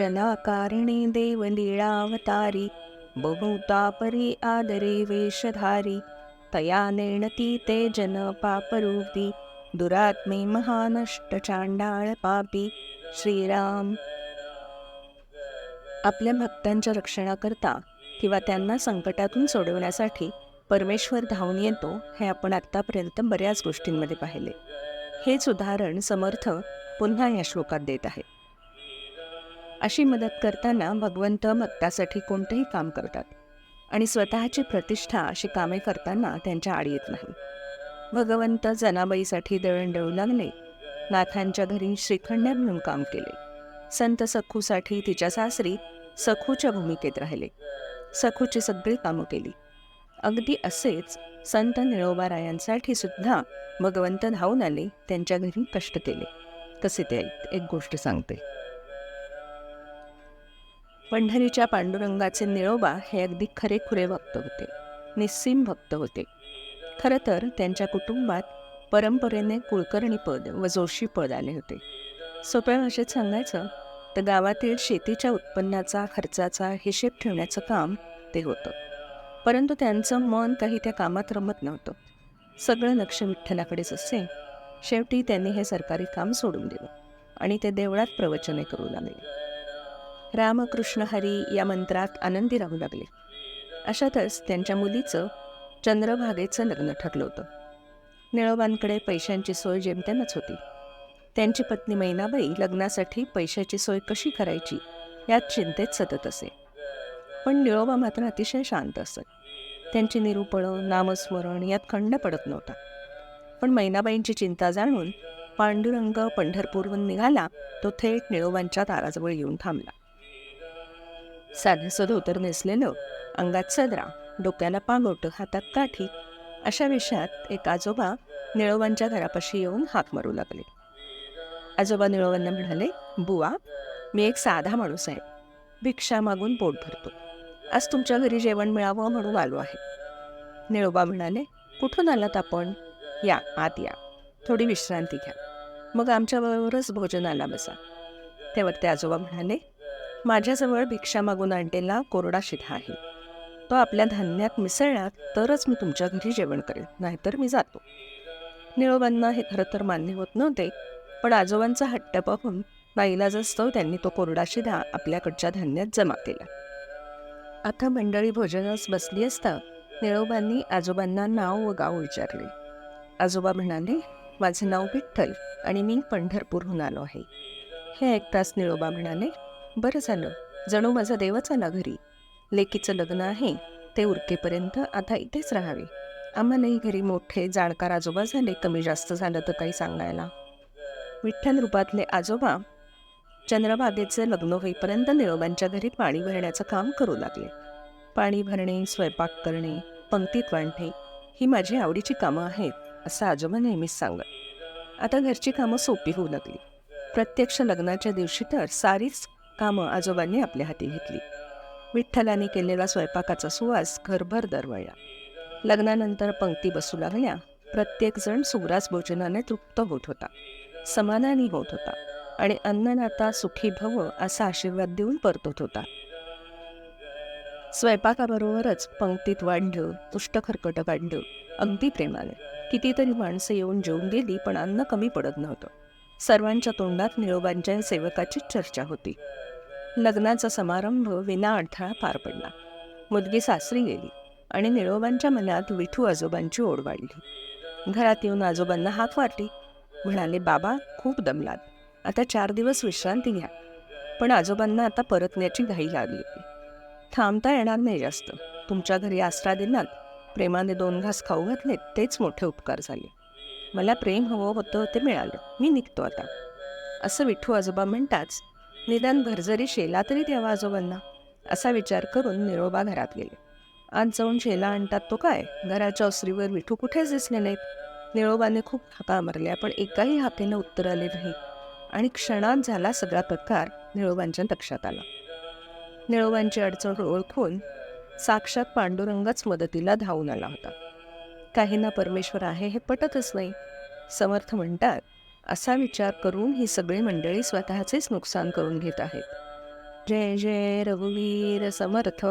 जनाकारिणी देव लीळावतारी बहुता परी आदरे वेशधारी तया नेणती ते जन पापरूपी दुरात्मे महानष्ट चांडाळ पापी श्रीराम. आपल्या भक्तांच्या रक्षणाकरता किंवा त्यांना संकटातून सोडवण्यासाठी परमेश्वर धावून येतो हे आपण आत्तापर्यंत बऱ्याच गोष्टींमध्ये पाहिले. हेच उदाहरण समर्थ पुन्हा या श्लोकात देत आहे. अशी मदत करताना भगवंत भक्तासाठी कोणतेही काम करतात आणि स्वतःची प्रतिष्ठा अशी कामे करताना त्यांच्या आड येत नाही. भगवंत जनाबाईसाठी दळण दळू लागले. नाथांच्या घरी श्रीखंड्या म्हणून काम केले. संत सखूसाठी तिच्या सासरी सखूच्या भूमिकेत राहिले. सखूची सगळी कामं केली. अगदी असेच संत निळोबारायांसाठी सुद्धा भगवंत धावून आले त्यांच्या घरी कष्ट केले. कसे ते एक गोष्ट सांगते. पंढरीच्या पांडुरंगाचे निळोबा हे अगदी खरेखुरे भक्त होते. निस्सीम भक्त होते. खरं तर त्यांच्या कुटुंबात परंपरेने कुलकर्णी पद व जोशी पद आले होते. सोप्या भाषेत सांगायचं तर गावातील शेतीच्या उत्पन्नाचा खर्चाचा हिशेब ठेवण्याचं काम ते होतं. परंतु त्यांचं मन काही त्या कामात रमत नव्हतं. सगळं लक्ष विठ्ठलाकडेच असे शेवटी त्यांनी हे सरकारी काम सोडून दिलं आणि ते देवळात प्रवचने करू लागले. रामकृष्ण हरी या मंत्रात आनंदी राहू लागले. अशातच त्यांच्या मुलीचं चंद्रभागेचं लग्न ठरलं होतं. निळोबांकडे पैशांची सोय जेमतेमच होती. त्यांची पत्नी मैनाबाई लग्नासाठी पैशाची सोय कशी करायची यात चिंतेत सतत असे. पण निळोबा मात्र अतिशय शांत असत. त्यांची निरूपणं नामस्मरण यात खंड पडत नव्हता. पण मैनाबाईंची चिंता जाणून पांडुरंग पंढरपूरहून निघाला तो थेट निळोबांच्या दाराजवळ येऊन थांबला. साधंसं धोतर नेसलेलं अंगात सदरा डोक्याला पांगोटं हातात काठी अशा विषयात एक आजोबा निळोबांच्या घरापाशी येऊन हाक मारू लागले. आजोबा निळोबांना म्हणाले बुवा मी एक साधा माणूस आहे. भिक्षा मागून पोट भरतो. आज तुमच्या घरी जेवण मिळावं म्हणून आलो आहे. निळोबा म्हणाले कुठून आलात आपण? या आत या. थोडी विश्रांती घ्या. मग आमच्याबरोबरच भोजनाला बसा. तेव्हा ते आजोबा म्हणाले माझ्याजवळ भिक्षा मागून आणलेला कोरडा शिधा आहे. तो आपल्या धान्यात मिसळला तरच मी तुमच्या घरी जेवण करेन नाहीतर मी जातो. निळोबांना हे खरं तर मान्य होत नव्हते पण आजोबांचा हट्ट पाहून असतो त्यांनी तो कोरडा शिधा आपल्याकडच्या धान्यात जमा केला. आता मंडळी भोजनास बसली असता निळोबांनी आजोबांना नाव व गाव विचारले. आजोबा म्हणाले माझं नाव विठ्ठल आणि मी पंढरपूरहून आलो आहे. हे ऐकताच निळोबा म्हणाले बरं झालं. जणू माझा देवच आला घरी. लेकीचं लग्न आहे. ते उरकेपर्यंत आता इथेच राहावे. आम्हालाही घरी मोठे जाणकार आजोबा झाले कमी जास्त झालं तर काही सांगायला. विठ्ठल रूपातले आजोबा चंद्रबागेचे लग्न होईपर्यंत निळोबांच्या घरी पाणी भरण्याचं काम करू लागले. पाणी भरणे स्वयंपाक करणे पंक्तीत वाढणे ही माझी आवडीची कामं आहेत असं आजोबा नेहमीच सांगत. आता घरची कामं सोपी होऊ लागली. प्रत्यक्ष लग्नाच्या दिवशी तर सारीच कामं आजोबांनी आपल्या हाती घेतली. विठ्ठलाने केलेला स्वयंपाकाचा सुवास घरभर दरवळला. लग्नानंतर पंक्ती बसू लागल्या. प्रत्येकजण सुग्रास भोजनाने तृप्त होत होता. समाधानी होत होता. आणि अन्नदाता सुखी भव असा आशीर्वाद देऊन परतत होता. स्वयंपाकाबरोबरच पंक्तीत वाढलं पुष्टखरकट काढलं अगदी प्रेमाने. कितीतरी माणसं येऊन जेवून गेली पण अन्न कमी पडत नव्हतं. सर्वांच्या तोंडात निळोबांच्या सेवकाची चर्चा होती. लग्नाचा समारंभ विना अडथळा पार पडला. मुलगी सासरी गेली आणि निळोबांच्या मनात विठू आजोबांची ओढ वाढली. घरात येऊन आजोबांना हाक वाटली म्हणाले बाबा खूप दमलात. आता चार दिवस विश्रांती घ्या. पण आजोबांना आता परतण्याची घाई लागली होती. थांबता येणार नाही जास्त. तुमच्या घरी आसरा दिलात प्रेमाने दोन घास खाऊ घातलेत तेच मोठे उपकार झाले. मला प्रेम हवं होतं ते मिळालं. मी निघतो आता. असं विठू आजोबा म्हणताच निदान भरजरी शेला तरी द्यावा आजोबांना असा विचार करून निरोबा घरात गेले. आज जाऊन शेला आणतात तो काय? घराच्या ओसरीवर विठू कुठेच दिसले नाहीत? निळोबाने खूप हाका मारल्या पण एकाही हाकेनं उत्तर आले नाही. आणि क्षणात झाला सगळा प्रकार निळोबांच्या लक्षात आला. निळोबांची अडचण ओळखून साक्षात पांडुरंगच मदतीला धावून आला होता. काहींना परमेश्वर आहे हे पटतच नाही. समर्थ म्हणतात असा विचार करून ही सगळी मंडळी स्वतःचेच नुकसान करून घेत आहेत. जय जय रघुवीर समर्थ.